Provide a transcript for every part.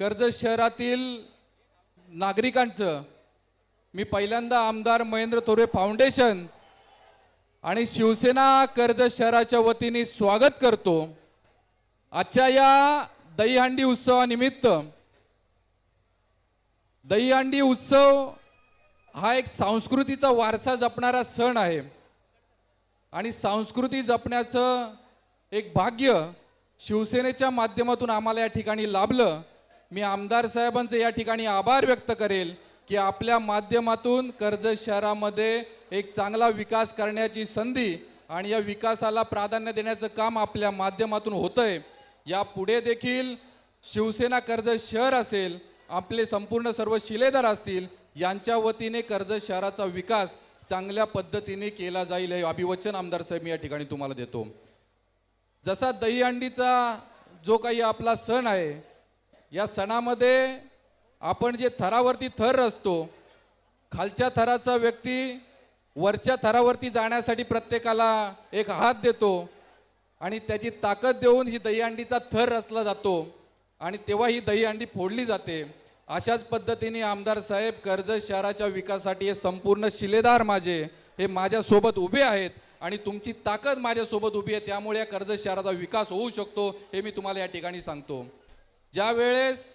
कर्जत शहरातील नागरिकांचं मी पहिल्यांदा आमदार महेंद्र तोरे फाउंडेशन आणि शिवसेना कर्जत शहराच्या वतीने स्वागत करतो. आजच्या या दहीहंडी उत्सवानिमित्त दहीहंडी उत्सव हा एक संस्कृतीचा वारसा जपणारा सण आहे. आणि संस्कृती जपण्याचं एक भाग्य शिवसेनेच्या माध्यमातून आम्हाला या ठिकाणी लाभलं. मी आमदार साहेबांचे या ठिकाणी आभार व्यक्त करेल की आपल्या माध्यमातून कर्जत शहरामध्ये एक चांगला विकास करण्याची संधी आणि या विकासाला प्राधान्य देण्याचं काम आपल्या माध्यमातून होतंय. या पुढे देखील शिवसेना कर्जत शहर असेल आपले संपूर्ण सर्व शिलेदार असतील यांच्या वतीने कर्जत शहराचा विकास चांगल्या पद्धतीने केला जाईल हे अभिवचन आमदार साहेब मी या ठिकाणी तुम्हाला देतो. जसा दहीहंडीचा जो काही आपला सण आहे या सणामध्ये आपण जे थरावरती थर असतो खालच्या थराचा व्यक्ती वरच्या थरावरती जाण्यासाठी प्रत्येकाला एक हात देतो आणि त्याची ताकद देऊन ही दहीहंडीचा थर रचला जातो आणि तेव्हा ही दहीहंडी फोडली जाते. अशाच पद्धतीने आमदार साहेब कर्जत शहराच्या विकासासाठी हे संपूर्ण शिलेदार माझे हे माझ्यासोबत उभे आहेत आणि तुमची ताकद माझ्यासोबत उभी आहे त्यामुळे या कर्जत शहराचा विकास होऊ शकतो हे मी तुम्हाला या ठिकाणी सांगतो. ज्या वेळेस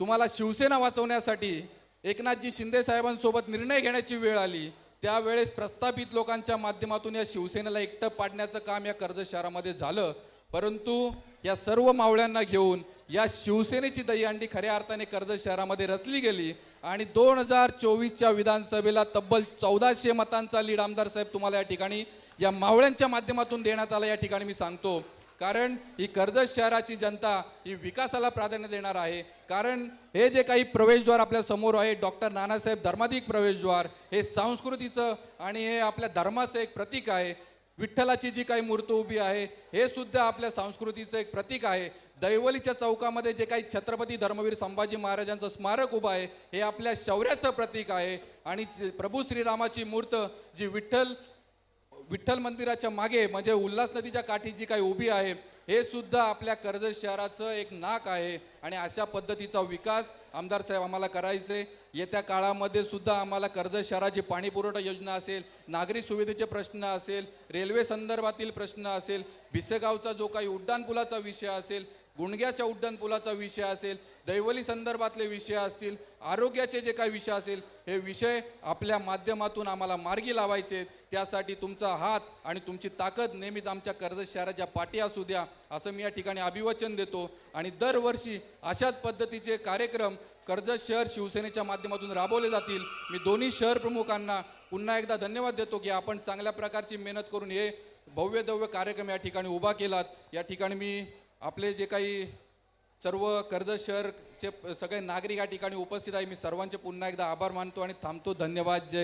तुम्हाला शिवसेना वाचवण्यासाठी एकनाथजी शिंदे साहेबांसोबत निर्णय घेण्याची वेळ आली त्यावेळेस प्रस्थापित लोकांच्या माध्यमातून या शिवसेनेला एकटं पाडण्याचं काम या कर्जत शहरामध्ये झालं. परंतु या सर्व मावळ्यांना घेऊन या शिवसेनेची दहीहंडी खऱ्या अर्थाने कर्जत शहरामध्ये रचली गेली आणि दोन हजार चोवीसच्या विधानसभेला तब्बल चौदाशे मतांचा लीड आमदार साहेब तुम्हाला या ठिकाणी या मावळ्यांच्या माध्यमातून देण्यात आला. या ठिकाणी मी सांगतो कारण ही कर्जत शहराची जनता ही विकासाला प्राधान्य देणार आहे. कारण हे जे काही प्रवेशद्वार आपल्यासमोर आहे डॉक्टर नानासाहेब धर्माधिक प्रवेशद्वार हे संस्कृतीचं आणि हे आपल्या धर्माचं एक प्रतीक आहे. विठ्ठलाची जी काही मूर्त उभी आहे हे सुद्धा आपल्या संस्कृतीचं एक प्रतीक आहे. दैवलीच्या चौकामध्ये जे काही छत्रपती धर्मवीर संभाजी महाराजांचं स्मारक उभं आहे हे आपल्या शौर्याचं प्रतीक आहे. आणि प्रभू श्रीरामाची मूर्त जी विठ्ठल विठ्ठल मंदिराच्या मागे म्हणजे उल्हास नदीच्या काठी जी काही उभी आहे हे सुद्धा आपल्या कर्जत शहराचं एक नाक आहे. आणि अशा पद्धतीचा विकास आमदार साहेब आम्हाला करायचे. येत्या काळामध्ये सुद्धा आम्हाला कर्जत शहराची पाणी पुरवठा योजना असेल नागरी सुविधेचे प्रश्न असेल रेल्वे संदर्भातील प्रश्न असेल भिसेगावचा जो काही उड्डाणपुलाचा विषय असेल गुणग्याच्या उड्डाणपुलाचा विषय असेल दैवली संदर्भातले विषय असतील आरोग्याचे जे काही विषय असेल हे विषय आपल्या माध्यमातून आम्हाला मार्गी लावायचे त्यासाठी तुमचा हात आणि तुमची ताकद नेहमीच आमच्या कर्जत शहराच्या पाठी असू द्या असं मी या ठिकाणी अभिवचन देतो. आणि दरवर्षी अशाच पद्धतीचे कार्यक्रम कर्जत शहर शिवसेनेच्या माध्यमातून राबवले जातील. मी दोन्ही शहर प्रमुखांना पुन्हा एकदा धन्यवाद देतो की आपण चांगल्या प्रकारची मेहनत करून हे भव्य दव्य कार्यक्रम या ठिकाणी उभा केलात. या ठिकाणी मी आपले जे काही सर्व कर्जत शहरचे सगळे नागरिक या ठिकाणी उपस्थित आहे. मी सर्वांचे पुन्हा एकदा आभार मानतो आणि थांबतो. धन्यवाद. जय